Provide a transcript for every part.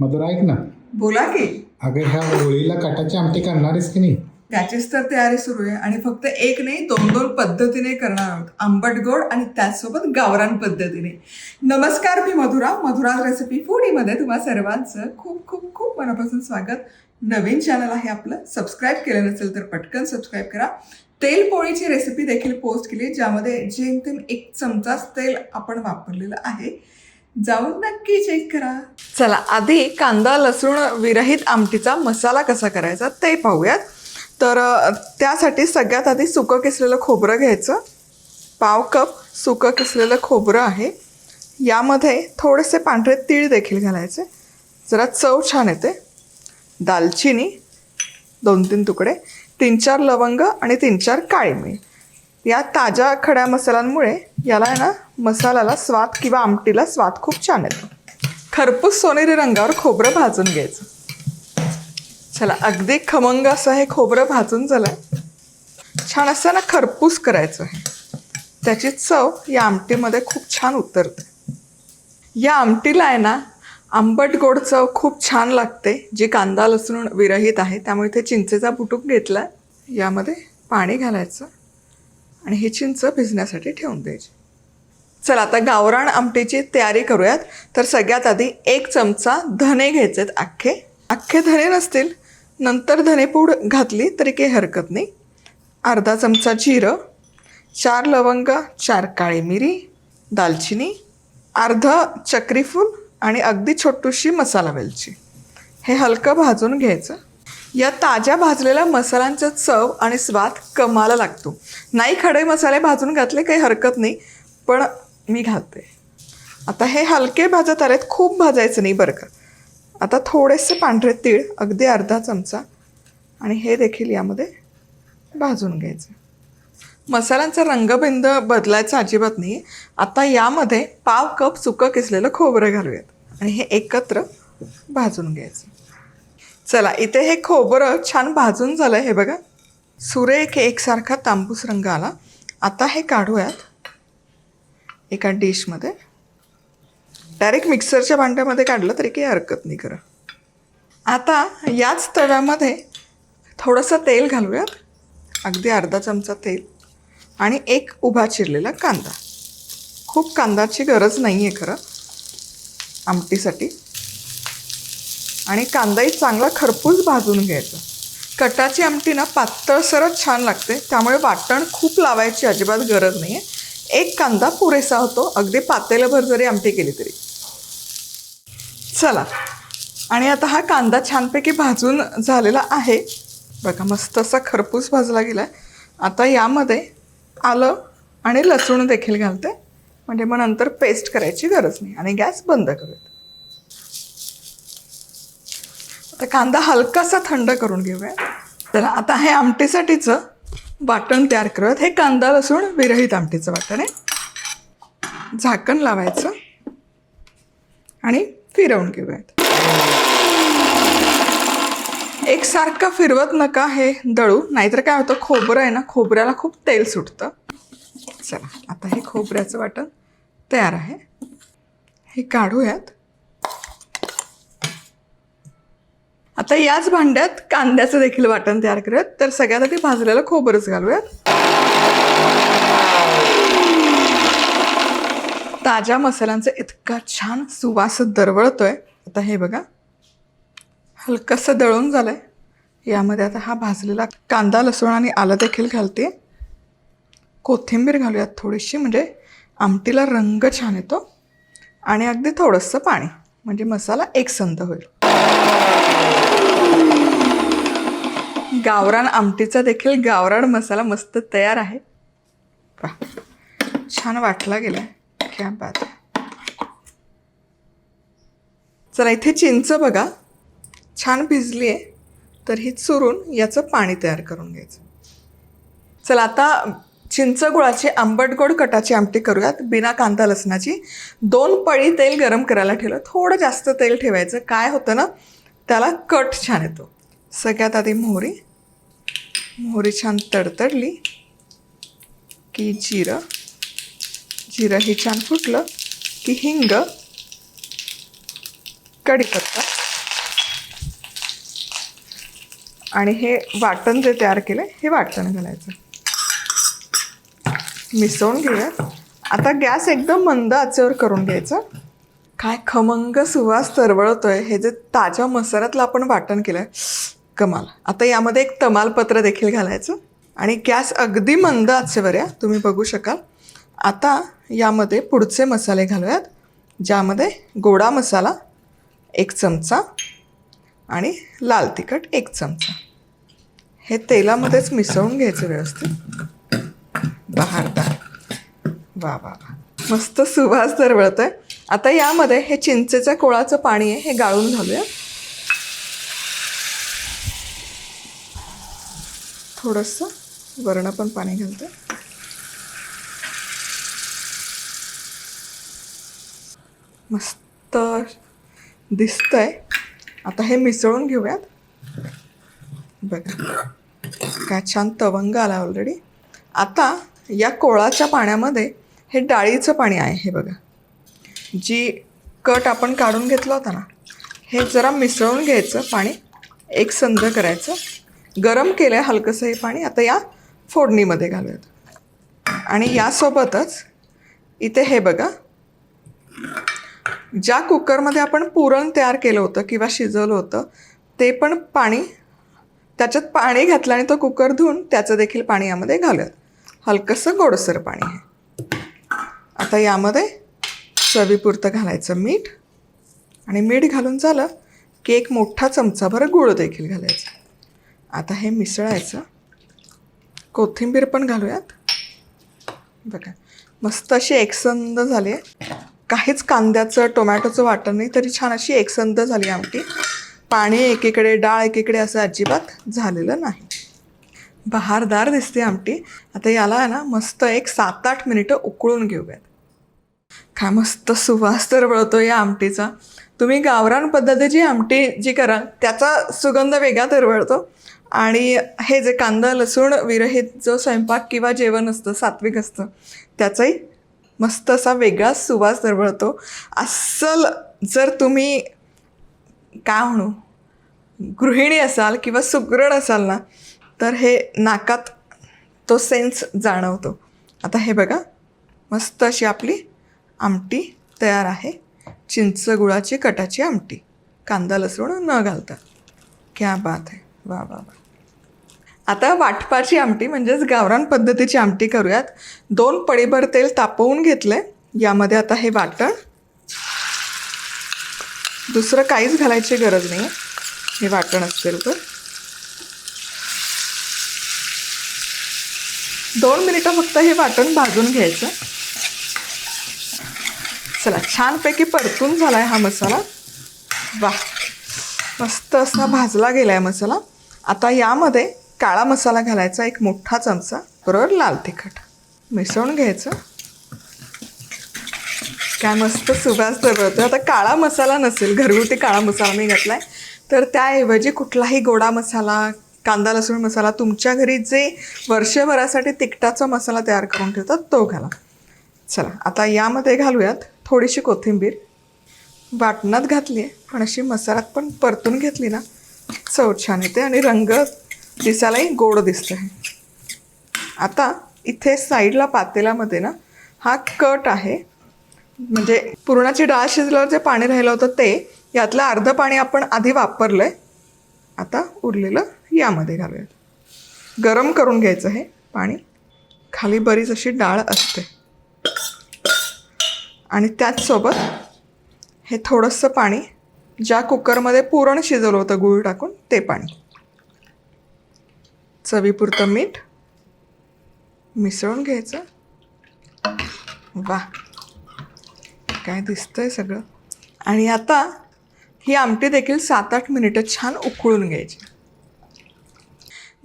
मधुरा ऐक ना. बोला की. अगं ह्या होळीला कटाची आमटी करणारच की नाही? त्याचीच तर तयारी सुरू आहे आणि फक्त एक नाही दोन दोन पद्धतीने करणार आहोत. आंबट गोड आणि त्याचसोबत गावरान पद्धतीने. नमस्कार मी मधुरा. मधुरा रेसिपी फूडीमध्ये तुम्हा सर्वांचं खूप खूप खूप मनापासून स्वागत. नवीन चॅनल आहे आपलं. सबस्क्राईब केलं नसेल तर पटकन सबस्क्राईब करा. तेल पोळीची रेसिपी देखील पोस्ट केली ज्यामध्ये जेमतेम एक चमचाच तेल आपण वापरलेलं आहे. जाऊन नक्की चेक करा. चला आधी कांदा लसूण विरहित आमटीचा मसाला कसा करायचा ते पाहूयात. तर त्यासाठी सगळ्यात आधी सुकं किसलेलं खोबरं घ्यायचं. पाव कप सुकं किसलेलं खोबरं आहे. यामध्ये थोडेसे पांढरे तीळ देखील घालायचे. जरा चव छान येते. दालचिनी दोन तीन तुकडे तीन चार लवंग आणि तीन चार काळी मीठ या ताज्या खड्या मसाल्यांमुळे याला आहे ना मसाल्याला स्वाद किंवा आमटीला स्वाद खूप छान येतो. खरपूस सोनेरी रंगावर खोबरं भाजून घ्यायचं. चला अगदी खमंग असं हे खोबरं भाजून झालं छान असं ना खरपूस करायचं आहे. त्याची चव या आमटीमध्ये खूप छान उतरते. या आमटीला आहे ना आंबट गोड चव खूप छान लागते जी कांदा लसूण विरहित आहे त्यामुळे इथे चिंचेचा बुटूक घेतला यामध्ये पाणी घालायचं. आणि ही चिंच भिजण्यासाठी ठेवून द्यायची. चला आता गावरान आमटीची तयारी करूयात. तर सगळ्यात आधी एक चमचा धने घ्यायचेत. अख्खे अख्खे धने नसतील. नंतर धनेपूड घातली तरी काही हरकत नाही. अर्धा चमचा जिरं चार लवंग चार काळी मिरी दालचिनी अर्ध चक्रीफूल आणि अगदी छोटूशी मसाला वेलची. हे हलकं भाजून घ्यायचं. या ताज्या भाजलेल्या मसाल्यांचा चव आणि स्वाद कमाला लागतो. नाही खडे मसाले भाजून घातले काही हरकत नाही पण मी घालते. आता हे हलके भाजत आलेत खूप भाजायचं नाही बरं का. आता थोडेसे पांढरे तीळ अगदी अर्धा चमचा आणि हे देखील यामध्ये भाजून घ्यायचं. मसाल्यांचा रंगबिंद बदलायचा अजिबात नाही. आता यामध्ये पाव कप सुकं किसलेलं खोबरं घालूयात. आणि हे एकत्र भाजून घ्यायचं. चला इथे हे खोबरं छान भाजून झालं हे बघा. सुरेख एकसारखा तांबूस रंग आला. आता हे काढूयात एका डिशमध्ये. डायरेक्ट मिक्सरच्या भांड्यामध्ये काढलं तरी काही हरकत नाही करा आता याच तव्यामध्ये थोडंसं तेल घालूयात. अगदी अर्धा चमचा तेल. आणि एक उभा चिरलेला कांदा. खूप कांदाची गरज नाही आहे खरं. आमटीसाठी. आणि कांदाही चांगला खरपूस भाजून घ्यायचा. कटाची आमटी ना पातळसरच छान लागते. त्यामुळे वाटण खूप लावायची अजिबात गरज नाही आहे एक कांदा पुरेसा होतो. अगदी पातेलभर जरी आमटी केली तरी. चला. आणि आता हा कांदा छानपैकी भाजून झालेला आहे. बघा मस्त असा खरपूस भाजला गेला आहे आता यामध्ये आलं आणि लसूण देखील घालते. म्हणजे मग नंतर पेस्ट करायची गरज नाही. आणि गॅस बंद करूयात. तर कांदा हलकासा थंड करून घेऊया. तर आता हे आमटीसाठीचं वाटण तयार करत हे कांदा लसूण विरहित आमटीचं वाटण आहे. झाकण लावायचं आणि फिरवून घेऊयात. एकसारखं फिरवत नका हे दळू नाहीतर काय होतं खोबरं आहे ना खोबऱ्याला खूप तेल सुटतं. चला आता हे खोबऱ्याचं वाटण तयार आहे. हे काढूयात. आता याच भांड्यात कांद्याचं देखील वाटण तयार करूयात. तर सगळ्यात आधी भाजलेलं खोबरच घालूयात. ताज्या मसाल्यांचा इतका छान सुवास दरवळतोय. आता हे बघा. हलकंसं दळून झालं आहे यामध्ये आता हा भाजलेला कांदा लसूण आणि आलं देखील घालते. कोथिंबीर घालूयात थोडीशी म्हणजे आमटीला रंग छान येतो. आणि अगदी थोडंसं पाणी म्हणजे मसाला एकसंध होईल. गावरान आमटीचा देखील गावरान मसाला मस्त तयार आहे. छान वाटला गेला आहे क्या बात चला इथे चिंच बघा. छान भिजली आहे तर ही चुरून याचं पाणी तयार करून घ्यायचं. चला आता चिंच गुळाची आंबट गोड कटाची आमटी करूयात. बिना कांदा लसणाची. दोन पळी तेल गरम करायला ठेवलं. थोडं जास्त तेल ठेवायचं. काय होतं ना त्याला कट छान येतो. सगळ्यात आधी मोहरी. मोहरी छान तडतडली. की जिरं. जिरं हे छान फुटलं. की हिंग. कढीपत्ता. आणि हे वाटण जे तयार केलं हे वाटण घालायचं. मिसळून घेऊया. आता गॅस एकदम मंद आचेवर करून घ्यायचं. काय खमंग सुवास तरवळतोय. हे जे ताज्या मसाल्यातलं आपण वाटण केलं आहे कमाल. आता यामध्ये एक तमालपत्र देखील घालायचं. आणि गॅस अगदी मंद आचेवर या तुम्ही बघू शकाल. आता यामध्ये पुढचे मसाले घालूयात ज्यामध्ये गोडा मसाला एक चमचा आणि लाल तिखट एक चमचा. हे तेलामध्येच मिसळून घ्यायचं व्यवस्थित. बहारदार वा वा वा. मस्त सुवास दरवळतोय. आता यामध्ये हे चिंचेच्या कोळाचं पाणी आहे हे गाळून घालूया. थोडंसं वरणं पण पाणी घालते मस्त दिसतंय. आता हे मिसळून घेऊयात. बघा. काय छान तवंग आला ऑलरेडी आता या कोळाच्या पाण्यामध्ये हे डाळीचं पाणी आहे हे बघा. जी कट आपण काढून घेतला होता ना हे जरा मिसळून घ्यायचं पाणी एक संध करायचं. गरम केलं आहे हलकंसं हे पाणी आता या फोडणीमध्ये घालूयात. आणि यासोबतच इथे हे बघा ज्या कुकरमध्ये आपण पुरण तयार केलं होतं किंवा शिजवलं होतं ते पण पाणी त्याच्यात पाणी घातलं आणि तो कुकर धुवून त्याचं देखील पाणी यामध्ये घालूयात. हलकंसं गोडसर पाणी आहे. आता यामध्ये चवीपुरतं घालायचं मीठ आणि मीठ घालून झालं की एक मोठा चमचाभर गूळ देखील घालायचा. आता हे मिसळायचं. कोथिंबीर पण घालूयात. बघा मस्त अशी एकसंद झाली आहे. काहीच कांद्याचं टोमॅटोचं वाटण नाही तरी छान अशी एकसंद झाली आमटी. पाणी एकीकडे डाळ एकीकडे असं अजिबात झालेलं नाही. बहारदार दिसते आमटी. आता याला आहे ना मस्त एक सात आठ मिनिटं उकळून घेऊयात. काय मस्त सुवास तर वळतो या आमटीचा. तुम्ही गावरान पद्धतीची आमटी जी कराल त्याचा सुगंध वेगळा तरवळतो आणि हे जे कांदा लसूण विरहित जो स्वयंपाक किंवा जेवण असतं सात्विक असतं त्याचाही मस्त असा वेगळाच सुवास दरवळतो. अस्सल जर तुम्ही काय म्हणू गृहिणी असाल किंवा सुग्रण असाल ना तर हे नाकात तो सेन्स जाणवतो. आता हे बघा मस्त अशी आपली आमटी तयार आहे. चिंच गुळाची कटाची आमटी. कांदा लसूण न घालता. क्या बात आहे. वा वा वा. आता वाटपाची आमटी म्हणजेच गावरान पद्धतीची आमटी करूयात. दोन पडीभर तेल तापवून घेतलं आहे यामध्ये आता हे वाटण. दुसरं काहीच घालायची गरज नाही हे वाटण असेल तर. दोन मिनिटं फक्त हे वाटण भाजून घ्यायचं. चला छानपैकी परतून झाला आहे हा मसाला. वा मस्त असा भाजला गेला आहे मसाला. आता यामध्ये काळा मसाला घालायचा एक मोठा चमचा बरोबर लाल तिखट. मिसळून घ्यायचं. काय मस्त सुभाष दरवतो आता काळा मसाला नसेल घरगुती काळा मसाला मी घातला आहे तर त्याऐवजी कुठलाही गोडा मसाला कांदा लसूण मसाला तुमच्या घरी जे वर्षभरासाठी तिखटाचा मसाला तयार करून ठेवतात तो घाला. चला आता यामध्ये घालूयात थोडीशी कोथिंबीर. वाटणात घातली आहे पण अशी मसाल्यात पण परतून घेतली ना चव छान येते आणि रंग दिसायलाही गोड दिसतं आहे आता इथे साईडला पातेल्यामध्ये ना हा कट आहे. म्हणजे पुरणाची डाळ शिजल्यावर जे पाणी राहिलं होतं ते यातलं अर्धं पाणी आपण आधी वापरलं आहे आता उरलेलं यामध्ये घालूयात. गरम करून घ्यायचं हे पाणी. खाली बरीच अशी डाळ असते. आणि त्याचसोबत हे थोडंसं पाणी ज्या कुकरमध्ये पुरण शिजवलं होतं गुळ टाकून ते पाणी. चवीपुरतं मीठ. मिसळून घ्यायचं. वा. काय दिसतंय सगळं. आणि आता ही आमटी देखील सात आठ मिनिटं छान उकळून घ्यायची.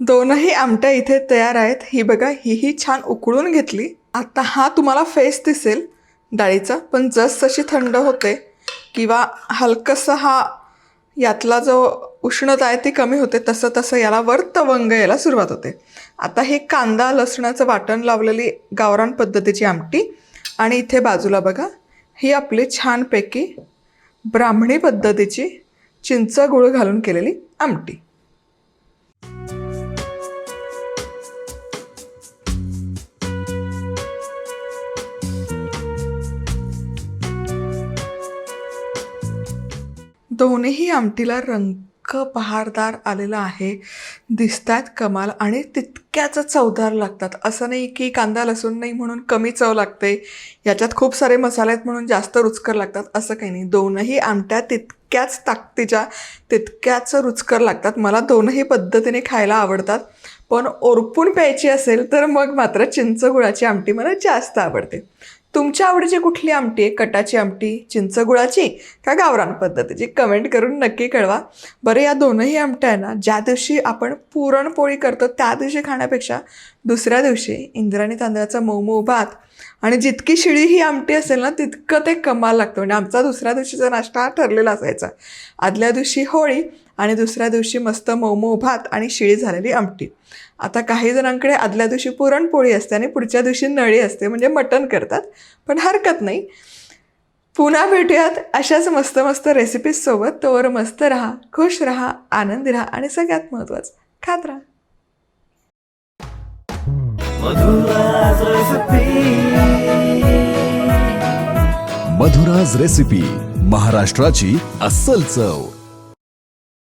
दोनही आमट्या इथे तयार आहेत. ही बघा हीही छान उकळून घेतली. आता हा तुम्हाला फेस दिसेल डाळीचा. पण जसजशी थंड होते किंवा हलकंसं हा यातला जो उष्णता आहे ती कमी होते तसं तसं याला वर तवंग यायला सुरुवात होते. आता हे कांदा लसणाचं वाटण लावलेली गावरान पद्धतीची आमटी आणि इथे बाजूला बघा ही आपली छानपैकी ब्राह्मणी पद्धतीची चिंच गुळ घालून केलेली आमटी. दोन्ही आमटीला रंग बहारदार आलेला आहे. दिसतात कमाल आणि तितक्याच चवदार लागतात. असं नाही की कांदा लसूण नाही म्हणून कमी चव लागते. याच्यात खूप सारे मसाले आहेत म्हणून जास्त रुचकर लागतात. असं काही नाही. दोनही आमट्या तितक्याच ताकदीच्या तितक्याच रुचकर लागतात. मला दोनही पद्धतीने खायला आवडतात. पण ओरपून प्यायची असेल तर मग मात्र चिंच गुळाची आमटी मला जास्त आवडते. तुमच्या आवडीची कुठली आमटी आहे? कटाची आमटी चिंच गुळाची का गावरान पद्धतीची? कमेंट करून नक्की कळवा. बरं या दोनही आमट्या आहे ना ज्या दिवशी आपण पुरणपोळी करतो त्या दिवशी खाण्यापेक्षा दुसऱ्या दिवशी इंद्राणी तांदळाचा मऊ मऊ भात आणि जितकी शिळी ही आमटी असेल ना तितकं ते कमाल लागतं. म्हणजे आमचा दुसऱ्या दिवशीचा नाश्ता हा ठरलेला असायचा. आदल्या दिवशी होळी आणि दुसऱ्या दिवशी मस्त मऊ मऊ भात आणि शिळी झालेली आमटी. आता काही जणांकडे आदल्या दिवशी पुरणपोळी असते आणि पुढच्या दिवशी नळी असते म्हणजे मटण करतात पण हरकत नाही. पुन्हा भेटूयात अशाच मस्त मस्त रेसिपीज सोबत. तोवर मस्त राहा खुश राहा आनंदी राहा आणि सगळ्यात महत्त्वाचं खात राहा. मधुराज रेसिपी महाराष्ट्राची अस्सल चव.